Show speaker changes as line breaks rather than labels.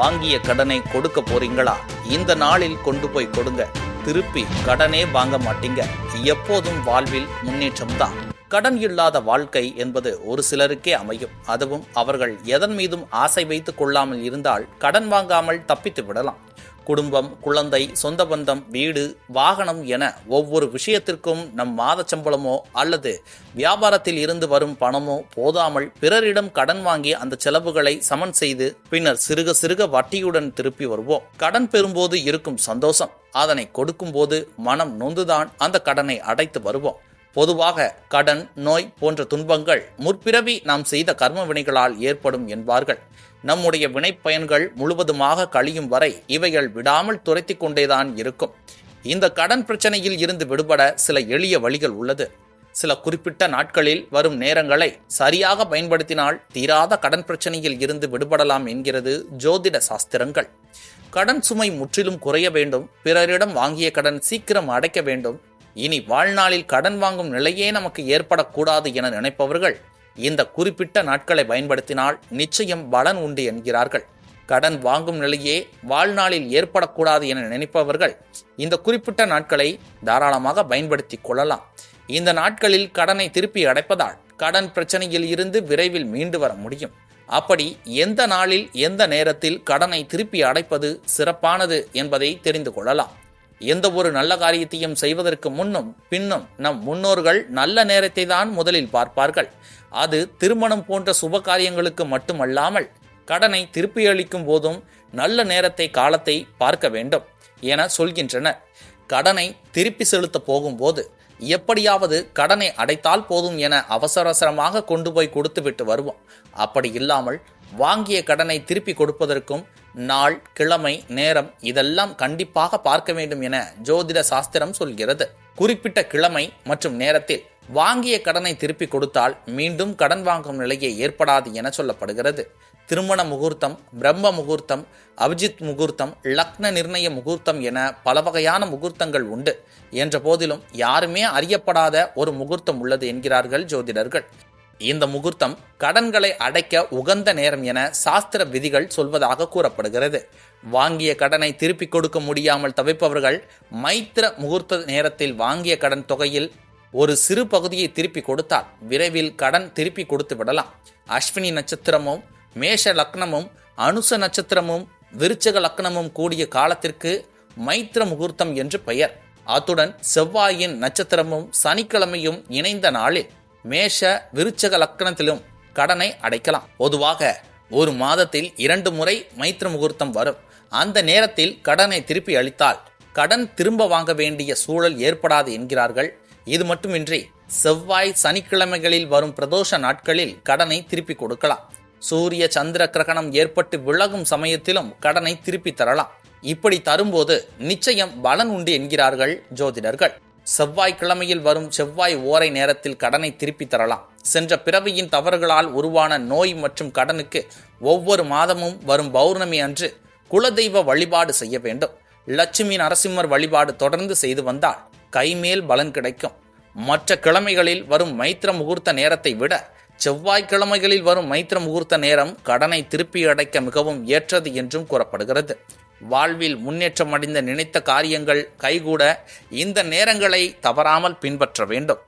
வாங்கிய கடனை கொடுக்க போறீங்களா? இந்த நாளில் கொண்டு போய் கொடுங்க. திருப்பி கடனே வாங்க மாட்டீங்க. எப்போதும் வாழ்வில் முன்னேற்றம் தான் கடன் இல்லாத வாழ்க்கை என்பது ஒரு சிலருக்கே அமையும். அதுவும் அவர்கள் எதன் மீதும் ஆசை வைத்துக் கொள்ளாமல் இருந்தால் கடன் வாங்காமல் தப்பித்து விடலாம். குடும்பம் குழந்தை சொந்த பந்தம் வீடு வாகனம் என ஒவ்வொரு விஷயத்திற்கும் நம் மாத சம்பளமோ அல்லது வியாபாரத்தில் இருந்து வரும் பணமோ போதாமல் பிறரிடம் கடன் வாங்கி அந்த செலவுகளை சமன் செய்து பின்னர் சிறுக சிறுக வட்டியுடன் திருப்பி வருவோம். கடன் பெறும்போது இருக்கும் சந்தோஷம். அதனை கொடுக்கும்போது மனம் நொந்துதான் அந்த கடனை அடைத்து வருவோம். பொதுவாக கடன் நோய் போன்ற துன்பங்கள் முற்பிறவி நாம் செய்த கர்ம வினைகளால் ஏற்படும் என்பார்கள். நம்முடைய வினைப்பயன்கள் முழுவதுமாக கழியும் வரை இவைகள் விடாமல் துரைத்தி கொண்டேதான் இருக்கும். இந்த கடன் பிரச்சனையில் இருந்து விடுபட சில எளிய வழிகள் உள்ளது. சில குறிப்பிட்ட நாட்களில் வரும் நேரங்களை சரியாக பயன்படுத்தினால் தீராத கடன் பிரச்சனையில் இருந்து விடுபடலாம் என்கிறது ஜோதிட சாஸ்திரங்கள். கடன் சுமை முற்றிலும் குறைய வேண்டும். பிறரிடம் வாங்கிய கடன் சீக்கிரம் அடைக்க வேண்டும். இனி வாழ்நாளில் கடன் வாங்கும் நிலையே நமக்கு ஏற்படக்கூடாது என நினைப்பவர்கள் இந்த குறிப்பிட்ட நாட்களை பயன்படுத்தினால் நிச்சயம் பலன் உண்டு என்கிறார்கள். கடன் வாங்கும் நிலையே வாழ்நாளில் ஏற்படக்கூடாது என நினைப்பவர்கள் இந்த குறிப்பிட்ட நாட்களை தாராளமாக பயன்படுத்திக் கொள்ளலாம். இந்த நாட்களில் கடனை திருப்பி அடைப்பதால் கடன் பிரச்சனையில் இருந்து விரைவில் மீண்டு வர முடியும். அப்படி எந்த நாளில் எந்த நேரத்தில் கடனை திருப்பி அடைப்பது சிறப்பானது என்பதை தெரிந்து கொள்ளலாம். எந்த ஒரு நல்ல காரியத்தையும் செய்வதற்கு முன்னும் பின்னும் நம் முன்னோர்கள் நல்ல நேரத்தை தான் முதலில் பார்ப்பார்கள். அது திருமணம் போன்ற சுப காரியங்களுக்கு மட்டுமல்லாமல் கடனை திருப்பி அளிக்கும் போதும் நல்ல நேரத்தை காலத்தை பார்க்க வேண்டும் என சொல்கின்றனர். கடனை திருப்பி செலுத்த போகும்போது எப்படியாவது கடனை அடைத்தால் போதும் என அவசர அவசரமாக கொண்டு போய் கொடுத்துவிட்டு வருவோம். அப்படி இல்லாமல் வாங்கிய கடனை திருப்பி கொடுப்பதற்கும் நாள் கிழமை நேரம் இதெல்லாம் கண்டிப்பாக பார்க்க வேண்டும் என ஜோதிட சாஸ்திரம் சொல்கிறது. குறிப்பிட்ட கிழமை மற்றும் நேரத்தில் வாங்கிய கடனை திருப்பி கொடுத்தால் மீண்டும் கடன் வாங்கும் நிலையே ஏற்படாது என சொல்லப்படுகிறது. திருமண முகூர்த்தம் பிரம்ம முகூர்த்தம் அபிஜித் முகூர்த்தம் லக்ன நிர்ணய முகூர்த்தம் என பல வகையான முகூர்த்தங்கள் உண்டு. என்ற போதிலும் யாருமே அறியப்படாத ஒரு முகூர்த்தம் உள்ளது என்கிறார்கள் ஜோதிடர்கள். இந்த முகூர்த்தம் கடன்களை அடைக்க உகந்த நேரம் என சாஸ்திர விதிகள் சொல்வதாக கூறப்படுகிறது. வாங்கிய கடனை திருப்பிக் கொடுக்க முடியாமல் தவிப்பவர்கள் மைத்திர முகூர்த்த நேரத்தில் வாங்கிய கடன் தொகையில் ஒரு சிறு பகுதியை திருப்பி கொடுத்தால் விரைவில் கடன் திருப்பி கொடுத்து விடலாம். அஸ்வினி நட்சத்திரமும் மேஷ லக்னமும் அனுச நட்சத்திரமும் விருச்சக லக்னமும் கூடிய காலத்திற்கு மைத்திர முகூர்த்தம் என்று பெயர். அத்துடன் செவ்வாயின் நட்சத்திரமும் சனிக்கிழமையும் இணைந்த நாளில் மேஷ விருச்சக லக்கணத்திலும் கடனை அடைக்கலாம். பொதுவாக ஒரு மாதத்தில் இரண்டு முறை மைத்திர முகூர்த்தம் வரும். அந்த நேரத்தில் கடனை திருப்பி அளித்தால் கடன் திரும்ப வாங்க வேண்டிய சூழல் ஏற்படாது என்கிறார்கள். இது மட்டுமின்றி செவ்வாய் சனிக்கிழமைகளில் வரும் பிரதோஷ நாட்களில் கடனை திருப்பி கொடுக்கலாம். சூரிய சந்திர கிரகணம் ஏற்பட்டு விலகும் சமயத்திலும் கடனை திருப்பி தரலாம். இப்படி தரும்போது நிச்சயம் பலன் உண்டு என்கிறார்கள் ஜோதிடர்கள். செவ்வாய்க்கிழமையில் வரும் செவ்வாய் ஓரை நேரத்தில் கடனை திருப்பி தரலாம். சென்ற பிறவியின் தவறுகளால் உருவான நோய் மற்றும் கடனுக்கு ஒவ்வொரு மாதமும் வரும் பௌர்ணமி அன்று குலதெய்வ வழிபாடு செய்ய வேண்டும். லட்சுமி நரசிம்மர் வழிபாடு தொடர்ந்து செய்து வந்தால் கைமேல் பலன் கிடைக்கும். மற்ற கிழமைகளில் வரும் மைத்திர முகூர்த்த நேரத்தை விட செவ்வாய்க்கிழமைகளில் வரும் மைத்திர முகூர்த்த நேரம் கடனை திருப்பி அடைக்க மிகவும் ஏற்றது என்றும் கூறப்படுகிறது. வாழ்வில் முன்னேற்றம் அடைந்த நினைத்த காரியங்கள் கைகூட இந்த நேரங்களை தவறாமல் பின்பற்ற வேண்டும்.